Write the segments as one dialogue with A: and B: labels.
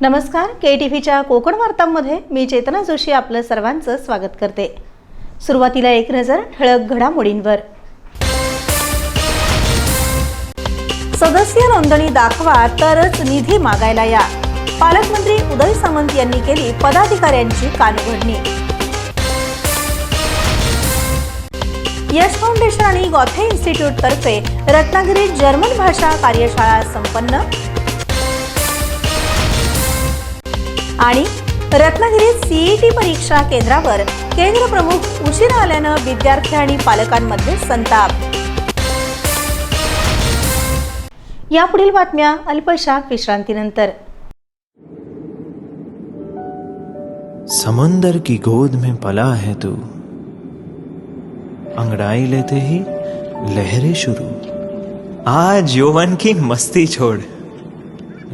A: नमस्कार K T व्हीच्या कोकण वार्तांमध्ये मी चेतना जोशी आपलं सर्वांचं स्वागत करते. सुरुवातीला एक नजर ठळक घडामोडींवर. सदस्य नोंदणी दाखवा तरच निधी मागायला या. पालकमंत्री उदय सामंत यांनी केली पदाधिकाऱ्यांची कानउघडणी. यश फाउंडेशन आणि गॉथे इन्स्टिट्यूट तर्फे रत्नागिरीत जर्मन भाषा कार्यशाळा संपन्न. आणि रत्नागिरीत सीईटी परीक्षा केंद्रावर केंद्र प्रमुख उशिरा आल्यानं विद्यार्थी आणि पालकांमध्ये संताप. यापुढील बातम्या अल्पशा विश्रांतीनंतर.
B: समंदर की गोद में पला है तू. अंगड़ाई लेते ही लहरें शुरू. आज यौवन की मस्ती छोड़.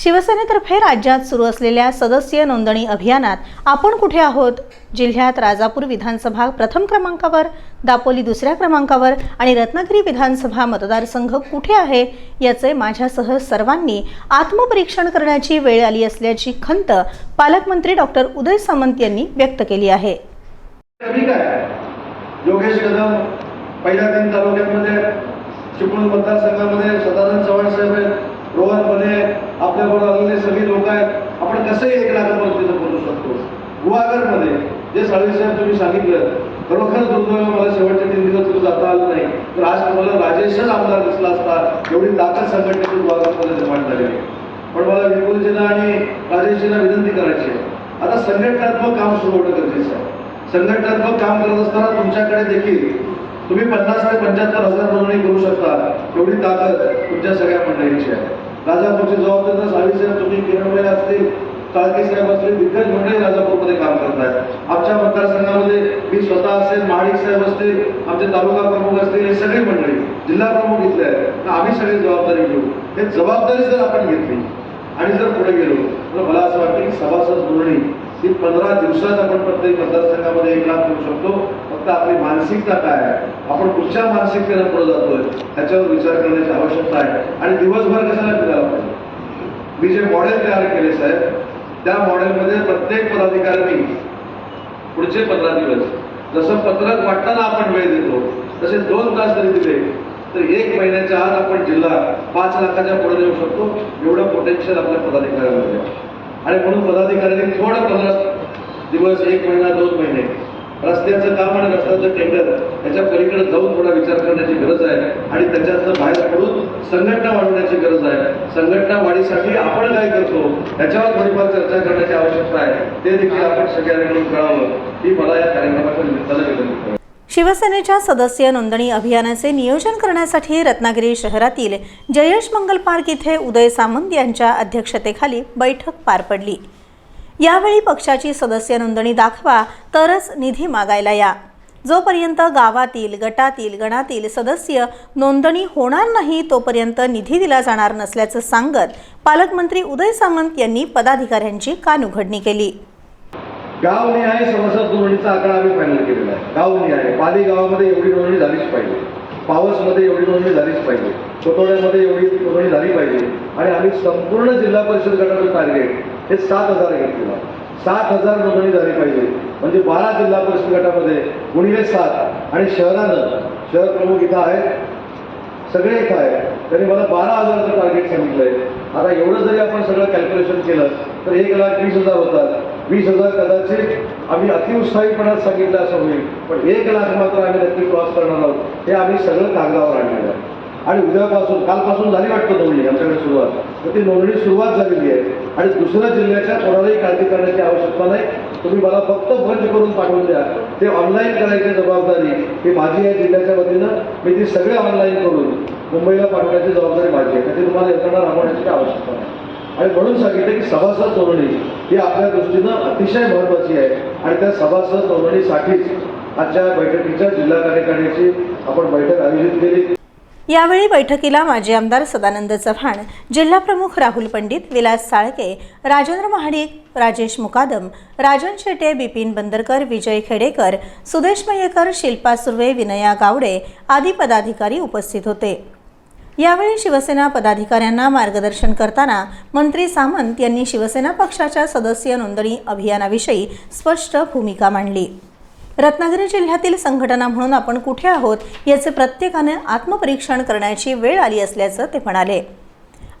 A: शिवसेनेतर्फे राज्यात सुरू असलेल्या सदस्य नोंदणी अभियानात आपण कुठे आहोत? जिल्ह्यात राजापूर विधानसभा प्रथम क्रमांकावर दापोली दुसऱ्या क्रमांकावर आणि रत्नागिरी विधानसभा मतदारसंघ कुठे आहे? याचे माझ्यासह सर्वांनी आत्मपरीक्षण करण्याची वेळ आली असल्याची खंत पालकमंत्री डॉक्टर उदय सामंत यांनी व्यक्त केली आहे.
C: योगेश कदम पहिल्या तीन तालुक्यांमध्ये चिपळूण मतदारसंघामध्ये सदानंद चव्हाण साहेब रोहन बने आपल्याबरोबर आलेले सगळे लोक आहेत. आपण कसंही एक लाखापर्यंत बोलू शकतो. गुहागरमध्ये जे साळवी साहेब तुम्ही सांगितलं खरोखर दुर्दैव मला शेवटच्या तीन दिवस तुम्ही जाता आलं नाही. तर आज तुम्हाला राजेशच आमदार दिसला असता एवढी दाखल संघटनेतून गुहागरमध्ये निर्माण झाली. आहे. पण मला विपुलजींना आणि राजेशजींना विनंती करायची आहे. आता संघटनात्मक काम सुरू होणं गरजेचं आहे. संघटनात्मक काम करत असताना तुमच्याकडे देखील तुम्ही पन्नास ते पंच्याहत्तर हजार नोंदणी करू शकता. एवढी ताकद तुमच्या सगळ्या मंडळीची आहे. राजापूरची जबाबदारी साळी साहेब तुम्ही किरणमय असतील काळके साहेब असतील दिग्गज मंडळी राजापूरमध्ये काम करतायत. आमच्या मतदारसंघामध्ये मी स्वतः असेल महाडिक साहेब असतील आमचे तालुका प्रमुख असतील हे सगळी मंडळी जिल्हा प्रमुख इथले आहेत. तर आम्ही सगळी जबाबदारी घेऊ. हे जबाबदारी जर आपण घेतली आणि जर पुढे गेलो तर मला असं वाटतं की सभासद नोंदणी ती पंधरा दिवसात आपण प्रत्येक मतदारसंघामध्ये एक लाभ करू शकतो. फक्त आपली मानसिकता काय आहे? आपण कुठच्या मानसिकतेनं पुढे जातोय? त्याच्यावर विचार करण्याची आवश्यकता आहे. आणि दिवसभर कशाला फिरायला पाहिजे मी जे मॉडेल तयार केले साहेब त्या मॉडेलमध्ये प्रत्येक पदाधिकाऱ्यांनी पुढचे पंधरा दिवस जसं पत्रक वाटताना आपण वेळ देतो तसे दोन तास जरी दिले तर एक महिन्याच्या आत आपण जिल्हा पाच लाखाच्या पुढे देऊ शकतो. एवढं पोटेन्शियल आपल्या पदाधिकाऱ्यांमध्ये आहे. आणि म्हणून पदाधिकाऱ्यांनी थोडं पंधरा दिवस एक महिना दोन महिने रस्त्याचं काम आणि रस्त्याचं टेंडर याच्या पलीकडे जाऊन थोडा विचार करण्याची गरज आहे आणि त्याच्यातनं बाहेर पडून संघटना वाढवण्याची गरज आहे. संघटना वाढीसाठी आपण काय करतो त्याच्यावर थोडीफार चर्चा करण्याची आवश्यकता आहे. ते देखील आपण सगळ्यांनी मिळून कळावं. ही मला या कार्यक्रमाच्या निमित्तानं विनंती
A: शिवसेनेच्या सदस्य नोंदणी अभियानाचे नियोजन करण्यासाठी रत्नागिरी शहरातील जयेश मंगल पार्क इथे उदय सामंत यांच्या अध्यक्षतेखाली बैठक पार पडली. यावेळी पक्षाची सदस्य नोंदणी दाखवा तरच निधी मागायला या. जोपर्यंत गावातील गटातील गणातील सदस्य नोंदणी होणार नाही तोपर्यंत निधी दिला जाणार नसल्याचं सांगत पालकमंत्री उदय सामंत यांनी पदाधिकाऱ्यांची कानउघडणी केली.
C: गावनिहाय सभासद नोंदणीचा आकडा आम्ही फायनल केलेला आहे. गावनिहाय पाली गावामध्ये एवढी नोंदणी झालीच पाहिजे. पावसमध्ये एवढी नोंदणी झालीच पाहिजे. कोतोड्यामध्ये एवढी नोंदणी झाली पाहिजे. आणि आम्ही संपूर्ण जिल्हा परिषद गटाचं टार्गेट हे सात हजार घेतलेलं आहे. सात हजार नोंदणी झाली पाहिजे. म्हणजे बारा जिल्हा परिषद गटामध्ये गुणिले सात आणि शहरानं शहर प्रमुख इथं आहेत. सगळे इथं आहेत. त्यांनी मला बारा हजाराचं टार्गेट सांगितलंय. आता एवढं जरी आपण सगळं कॅल्क्युलेशन केलं तर एक लाख वीस हजार होतात. वीस हजार कदाचित आम्ही अतिउत्साहीपणात सांगितलं असं होईल पण एक लाख मात्र आम्ही नक्की क्रॉस करणार आहोत हे आम्ही सगळं कागदावर आणलेलं आहे आणि उद्यापासून कालपासून झाली वाटतं नोंदणी आमच्याकडे सुरुवात. तर ती नोंदणी सुरुवात झालेली आहे. आणि दुसऱ्या जिल्ह्याच्या कोणालाही काळजी करण्याची आवश्यकता नाही. तुम्ही मला फक्त बंद करून पाठवून द्या ते ऑनलाईन करायची जबाबदारी ही माझी आहे जिल्ह्याच्या वतीनं. मी ती सगळे ऑनलाईन करून मुंबईला पाठवण्याची जबाबदारी माझी आहे. त्याची तुम्हाला यंत्रणा राबवण्याची आवश्यकता नाही. आणि म्हणून सांगितलं की सभासद नोंदणी ही आपल्या दृष्टीनं अतिशय महत्त्वाची आहे. आणि त्या सभासद नोंदणीसाठीच आजच्या बैठकीच्या जिल्हा कार्यकारिणीची आपण बैठक आयोजित केली.
A: यावेळी बैठकीला माजी आमदार सदानंद चव्हाण जिल्हाप्रमुख राहुल पंडित विलास साळके राजेंद्र महाडिक राजेश मुकादम राजन शेटे बिपिन बंदरकर विजय खेडेकर सुदेश मयेकर शिल्पा सुर्वे विनया गावडे आदी पदाधिकारी उपस्थित होते. यावेळी शिवसेना पदाधिकाऱ्यांना मार्गदर्शन करताना मंत्री सामंत यांनी शिवसेना पक्षाच्या सदस्य नोंदणी अभियानाविषयी स्पष्ट भूमिका मांडली. रत्नागिरी जिल्ह्यातील संघटना म्हणून आपण कुठे आहोत याचे प्रत्येकाने आत्मपरीक्षण करण्याची वेळ आली असल्याचं ते म्हणाले.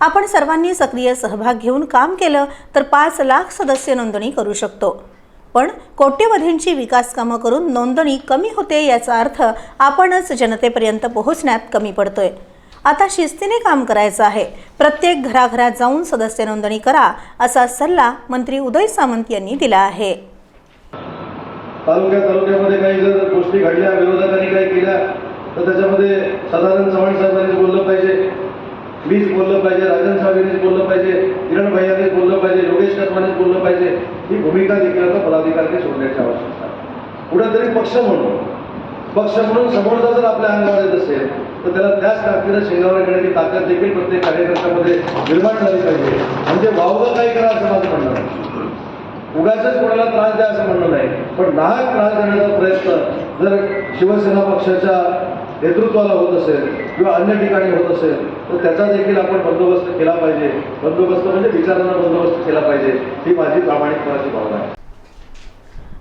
A: आपण सर्वांनी सक्रिय सहभाग घेऊन काम केलं तर पाच लाख सदस्य नोंदणी करू शकतो. पण कोट्यवधींची विकास कामं करून नोंदणी कमी होते याचा अर्थ आपणच जनतेपर्यंत पोहोचण्यात कमी पडतोय. आता शिस्तीने काम करायचं आहे. प्रत्येक घराघरात जाऊन सदस्य नोंदणी करा असा सल्ला मंत्री उदय सामंत यांनी दिला आहे.
C: तालुक्या तालुक्यामध्ये काही जर गोष्टी घडल्या विरोधकांनी काही केल्या तर त्याच्यामध्ये साधारण चव्हाण साहेबांनीच बोललं पाहिजे मीच बोललं पाहिजे राजन साहेबांनीच बोललं पाहिजे किरण भैयानेच बोललं पाहिजे योगेश कर्मानीच बोललं पाहिजे ही भूमिका देखील आता पदाधिकारी सोडण्याची आवश्यकता कुठेतरी पक्ष म्हणून पक्ष म्हणून समोरचा जर आपल्या अंगावर येत असेल तर त्याला त्याच ताकदीनं शेंगावर घेण्याची ताकद देखील प्रत्येक कार्यकर्त्यामध्ये निर्माण झाली पाहिजे. म्हणजे वावगं काही करा असं माझं म्हणणं उगाच कोणाला त्रास द्या असं म्हणणं नाही. पण नाहक त्रास देण्याचा प्रयत्न जर शिवसेना पक्षाच्या नेतृत्वाला होत असेल किंवा अन्य ठिकाणी होत असेल तर त्याचा देखील आपण बंदोबस्त केला पाहिजे. बंदोबस्त म्हणजे विचारांना बंदोबस्त केला पाहिजे. ही माझी प्रामाणिकपणाची भावना आहे.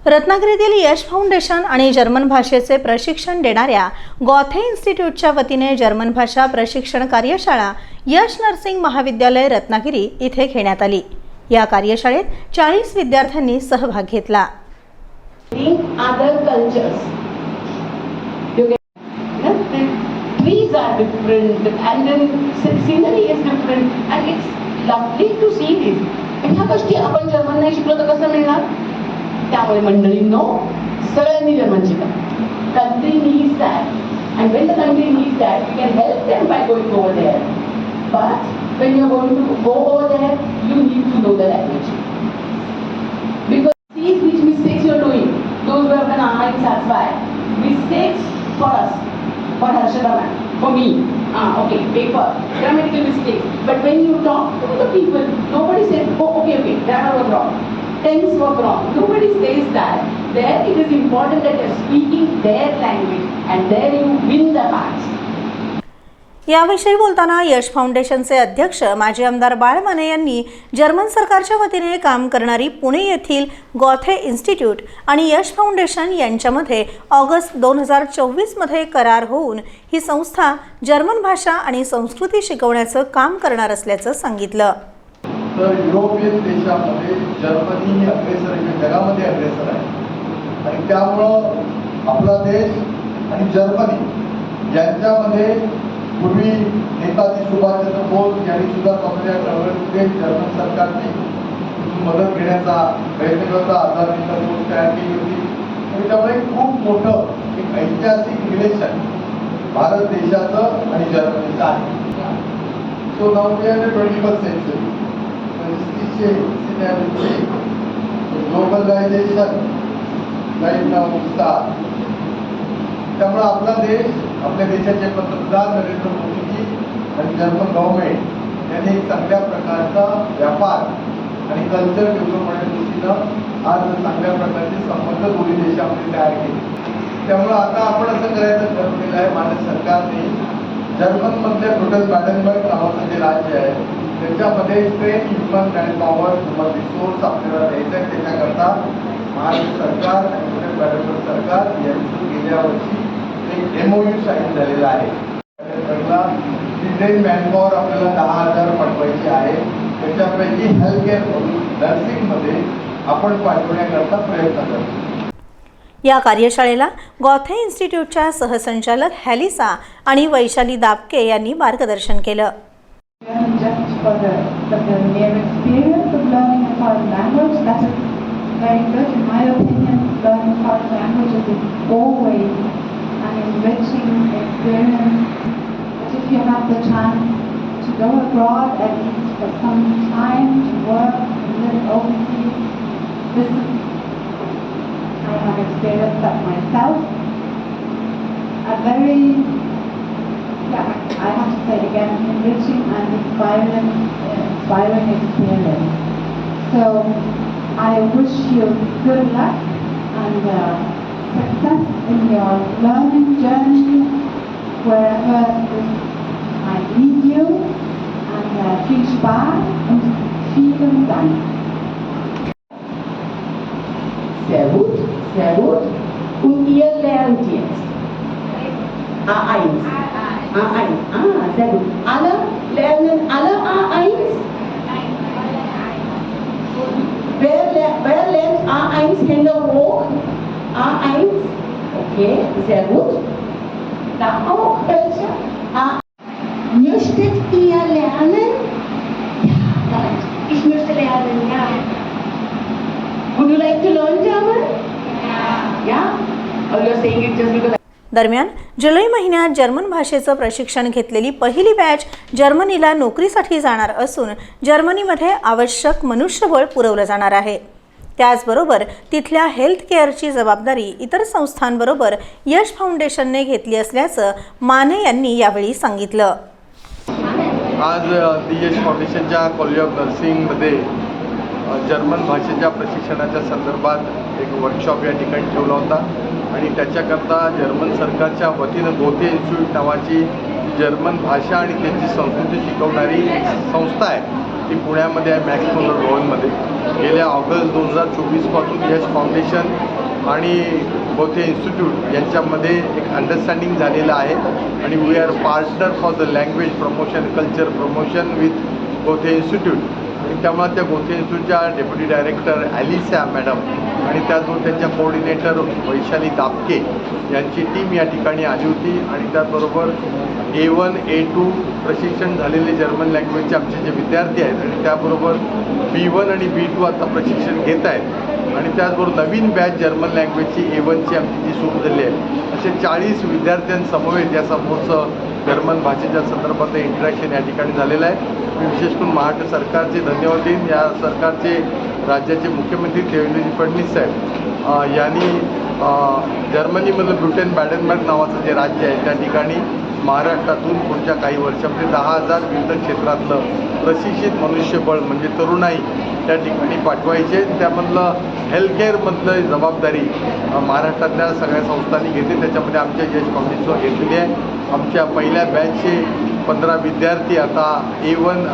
A: रत्नागिरीतील यश फाउंडेशन आणि जर्मन भाषेचे प्रशिक्षण देणाऱ्या गॉथे इन्स्टिट्यूटच्या वतीने जर्मन भाषा प्रशिक्षण कार्यशाळा यश नर्सिंग महाविद्यालय रत्नागिरी इथे घेण्यात आली. या कार्यशाळेत चाळीस विद्यार्थ्यांनी सहभाग घेतला
D: other cultures. You get, you trees are different and then scenery is different and it's lovely to see this. ह्या गोष्टी आपण जर्मन नाही शिकलो तर कसं मिळणार त्यामुळे मंडळी नो सगळ्यांनी जर्मन शिका country needs that and when the country needs that you can help them by going over there but when you're going to go over there, you need to know the language. Because these which mistakes you're doing, those were have an eye satisfied. Mistakes for us, for Harshada for me. Ah, okay, paper, grammatical mistakes. But when you talk to the people, nobody says, oh, okay, okay, grammar was wrong. Tense was wrong. Nobody says that. There it is important that you're speaking their language and there you win the match.
A: याविषयी बोलताना यश फाउंडेशनचे अध्यक्ष माजी आमदार बाळ माने यांनी German सरकारच्या वतीने काम करणारी पुणे येथील गॉथे इन्स्टिट्यूट आणि यश फाउंडेशन यांच्यामध्ये ऑगस्ट दोन हजार चोवीसमध्ये करार होऊन ही संस्था जर्मन भाषा आणि संस्कृती शिकवण्याचं काम करणार असल्याचं सांगितलं.
E: तर युरोपियन देशामध्ये जर्मनी ही अग्रेसर आहे म्हणजे जगामध्ये अग्रेसर आहे. आणि त्यामुळं आपला देश आणि जर्मनी यांच्यामध्ये पूर्वी नेताजी सुभाषचंद्र बोस यांनी सुद्धा पंधरा चळवळीमध्ये जर्मन सरकारची मदत घेण्याचा प्रयत्न करता आझाद हिंद फौज तयार केली होती. आणि त्यामुळे खूप मोठं एक ऐतिहासिक रिलेशन भारत देशाचं आणि जर्मनीचं आहे. So now twenty first century globalization life now star त्यामुळे आपला देश आपल्या देशाचे पंतप्रधान नरेंद्र मोदीजी आणि जर्मन गव्हर्नमेंट यांनी एक चांगल्या प्रकारचा व्यापार आणि कल्चर डेव्हलप होण्याच्या दृष्टीनं आज चांगल्या प्रकारचे संबंध दोन्ही देशामध्ये तयार केले. त्यामुळं आता आपण असं करायचं ठरवलेलं आहे भारत सरकारने जर्मनमधल्या टोटल बॅडनबर्ग नावाचं जे राज्य आहे त्याच्यामध्ये train human manpower human resource आपल्याला द्यायचं आहे. त्याच्याकरता महाराष्ट्र सरकार आणि टोटल बॅडनबर्ग सरकार यांचं गेल्या वर्षी एक एमओयू साईन झालेला आहे. मॅनपॉवर आपल्याला दहा हजार पाठवायची आहे. त्याच्यापैकी हेल्थ केअर म्हणून नर्सिंगमध्ये आपण पाठवण्याकरता प्रयत्न करतो.
A: या कार्यशाळेला गॉथे इन्स्टिट्यूटच्या सहसंचालक हॅलिसा आणि वैशाली दाबके यांनी मार्गदर्शन केलं.
F: Language, an enriching experience. But if you have the chance to go abroad, at least for some time, to work and live overseas, this is, I have experienced that myself. A very yeah, I have to say again, enriching and inspiring, inspiring experience. So I wish you good luck and uh, success in your learning journey wherever might lead you. And uh, viel Spaß und vielen Dank.
D: Sehr gut, sehr gut. Und ihr lernt jetzt. A1. A1. Ah, sehr gut. Alle lernen Okay, sehr gut. Da auch welche? A Möchtet ihr lernen? Ja, ich möchte lernen, ja. Would you like to learn German? Yeah. Yeah? Or you're saying it just because
A: दरम्यान जुलै महिन्यात German भाषेचं प्रशिक्षण घेतलेली पहिली batch जर्मनीला नोकरीसाठी जाणार असून जर्मनीमध्ये आवश्यक मनुष्यबळ पुरवलं जाणार आहे त्याचबरोबर तिथल्या हेल्थ केअरची जबाबदारी इतर संस्थांबरोबर यश फाउंडेशनने घेतली असल्याचं माने यांनी यावेळी सांगितलं.
E: आज अ, दी एच फाउंडेशनच्या कॉलेज ऑफ नर्सिंगमध्ये जर्मन भाषेच्या प्रशिक्षणाच्या संदर्भात एक वर्कशॉप या ठिकाणी ठेवला होता. आणि त्याच्याकरता जर्मन सरकारच्या वतीनं गोते इन्स्टिट्यूट नावाची जर्मन भाषा आणि त्यांची संस्कृती शिकवणारी एक संस्था आहे. ती पुण्यामध्ये आहे मॅक्स मोलर भवनमध्ये गेल्या ऑगस्ट दोन हजार चोवीसपासून यश फाउंडेशन आणि बोथे इन्स्टिट्यूट यांच्यामध्ये एक अंडरस्टँडिंग झालेलं आहे. आणि we are partner for the language promotion culture promotion with Goethe institute. त्यामुळे त्या गोथे इन्स्टिट्यूटच्या डेप्युटी डायरेक्टर ॲलिसा मॅडम आणि त्याचबरोबर त्यांच्या कोऑर्डिनेटर वैशाली दापके यांची टीम या ठिकाणी आली होती. आणि त्याचबरोबर ए वन ए टू प्रशिक्षण झालेले जर्मन लँग्वेजचे आमचे जे विद्यार्थी आहेत आणि त्याबरोबर बी वन आणि बी टू आता प्रशिक्षण घेत आहेत. आणि त्याचबरोबर नवीन बॅच जर्मन लँग्वेजची ए वनची आमची जी सुरू झाली आहे. असे चाळीस विद्यार्थ्यांसमवेत या समोरचं जर्मन भाषेच्या संदर्भात इंटरॅक्शन या ठिकाणी झालेलं आहे. मी विशेष करून महाराष्ट्र सरकारचे धन्यवाद देईन. या सरकारचे राज्याचे मुख्यमंत्री देवेंद्रजी फडणवीस साहेब यांनी जर्मनीमधलं ब्रुटेन बॅडनबर्ग नावाचं जे राज्य आहे त्या ठिकाणी महाराष्ट्रातून पुढच्या काही वर्षामध्ये दहा हजार विविध क्षेत्रातलं प्रशिक्षित मनुष्यबळ म्हणजे तरुणाई त्या ठिकाणी पाठवायचे. त्यामधलं हेल्थकेअरमधलं जबाबदारी महाराष्ट्रातल्या सगळ्या संस्थांनी घेतली. त्याच्यामध्ये आमच्या यश फाउंडेशन घेतलेली आहे. आमच्या पहिल्या बॅचचे पंधरा विद्यार्थी आता A one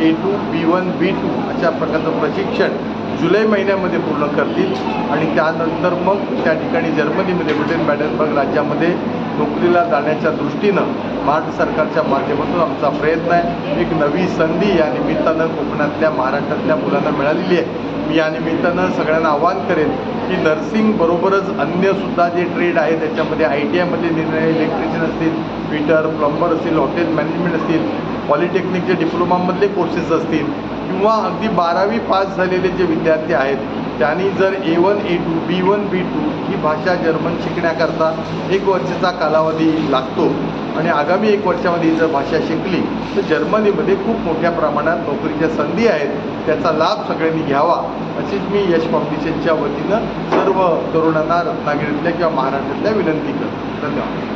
E: A two B one B two अशा प्रकारचं प्रशिक्षण जुलै महिन्यामध्ये पूर्ण करतील आणि त्यानंतर मग त्या ठिकाणी जर्मनीमध्ये ब्रिटन बॅडनबर्ग राज्यामध्ये नोकरीला जाण्याच्या दृष्टीनं महाराष्ट्र सरकारच्या माध्यमातून आमचा प्रयत्न आहे. एक नवी संधी या निमित्तानं कोकणातल्या महाराष्ट्रातल्या मुलांना मिळालेली आहे. मी या निमित्तानं सगळ्यांना आवाहन करेन की नर्सिंग बरोबरच अन्यसुद्धा जे ट्रेड आहे त्याच्यामध्ये आय टी आयमध्ये निर्णय इलेक्ट्रिशियन असतील फिटर प्लंबर असतील हॉटेल मॅनेजमेंट असतील पॉलिटेक्निकचे डिप्लोमामधले कोर्सेस असतील किंवा अगदी बारावी पास झालेले जे विद्यार्थी आहेत त्यांनी जर A one A two B one B two ही भाषा जर्मन शिकण्याकरता एक वर्षाचा कालावधी लागतो आणि आगामी एक वर्षामध्ये जर भाषा शिकली तर जर्मनीमध्ये खूप मोठ्या प्रमाणात नोकरीच्या संधी आहेत त्याचा लाभ सगळ्यांनी घ्यावा अशीच मी यश फाउंडेशनच्या वतीनं सर्व तरुणांना रत्नागिरीतल्या किंवा महाराष्ट्रातल्या विनंती करतो. धन्यवाद.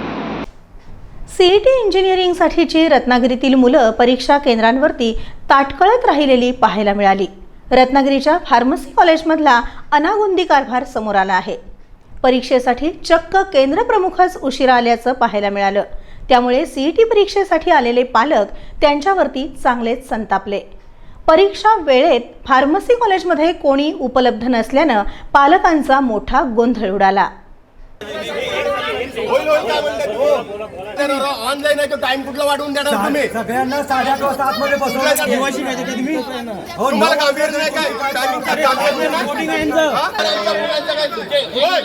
A: सीईटी इंजिनिअरिंगसाठीची रत्नागिरीतील मुलं परीक्षा केंद्रांवरती ताटकळत राहिलेली पाहायला मिळाली. रत्नागिरीच्या फार्मसी कॉलेजमधला अनागोंदी कारभार समोर आला आहे. परीक्षेसाठी चक्क केंद्रप्रमुखच उशिरा आल्याचं पाहायला मिळालं. त्यामुळे सीईटी परीक्षेसाठी आलेले पालक त्यांच्यावरती चांगलेच संतापले. परीक्षा वेळेत फार्मसी कॉलेजमध्ये कोणी उपलब्ध नसल्यानं पालकांचा मोठा गोंधळ उडाला.
G: होईल होईल काय म्हणतात? ऑनलाईन आहे तो टाइम कुठला वाढवून देणार तुम्ही?
H: सगळ्यांना साडेआठ वाजता आतमध्ये बसवलं केव्हाशी काय देता तुम्ही? हो
G: तुम्हाला गांभीर्य नाही काय? हा?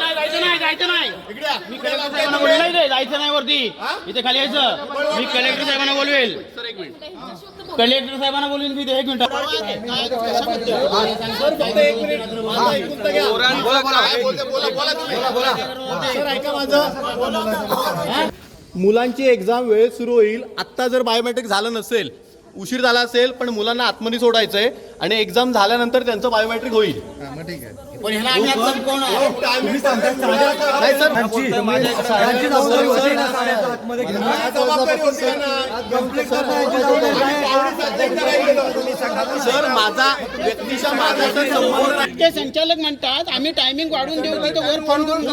I: जायचं नाही जायचं नाही.
G: इकडे या.
I: मी कलेक्टर साहेबांना बोललोय रे जायचं नाही वरती. इथे खाली यायचं. मी कलेक्टर साहेबांना बोलवेल. कलेक्टर साहेबांना बोलवेल मी एक मिनिट.
J: मुलांची एक्झाम वेळेत सुरू होईल आत्ता जर बायोमेट्रिक झालं नसेल उशीर झाला असेल पण मुलांना आतमध्ये सोडायचं आहे आणि एक्झाम झाल्यानंतर त्यांचं बायोमेट्रिक होईल नाही सर
H: आतमध्ये?
J: सर माझा व्यक्तिशः माझा
I: संचालक म्हणतात आम्ही टायमिंग वाढून देऊ तिथं वर फोन करून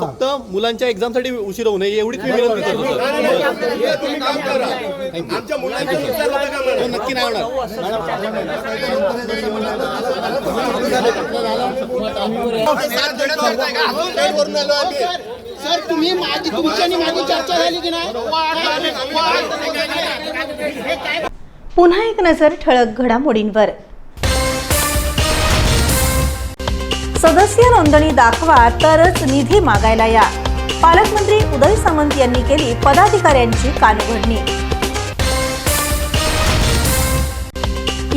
J: फक्त मुलांच्या एक्झामसाठी उशीर होऊ नये एवढीच मी विनंती करतो
G: हे?
J: नक्की नाही होणार
I: सर तुम्ही माझी तुमच्यानी माझी चर्चा झाली की नाही?
A: पुन्हा एक नजर ठळक घडामोडींवर. सदस्य नोंदणी दाखवा तरच निधी मागायला या. पालकमंत्री उदय सामंत यांनी केली पदाधिकाऱ्यांची कानउघडणी.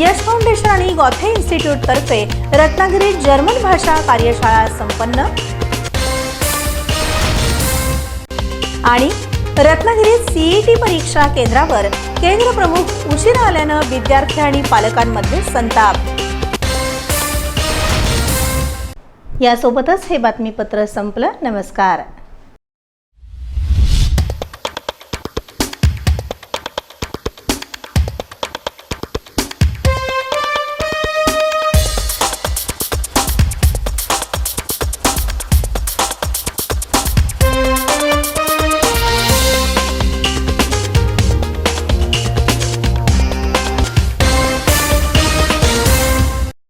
A: यश फाउंडेशन आणि गॉथे इन्स्टिट्यूट तर्फे रत्नागिरीत जर्मन भाषा कार्यशाळा संपन्न. आणि रत्नागिरीत सीईटी परीक्षा केंद्रावर केंद्र प्रमुख उशिरा आल्यानं विद्यार्थी आणि पालकांमध्ये संताप. यासोबतच हे बातमीपत्र संपलं. नमस्कार.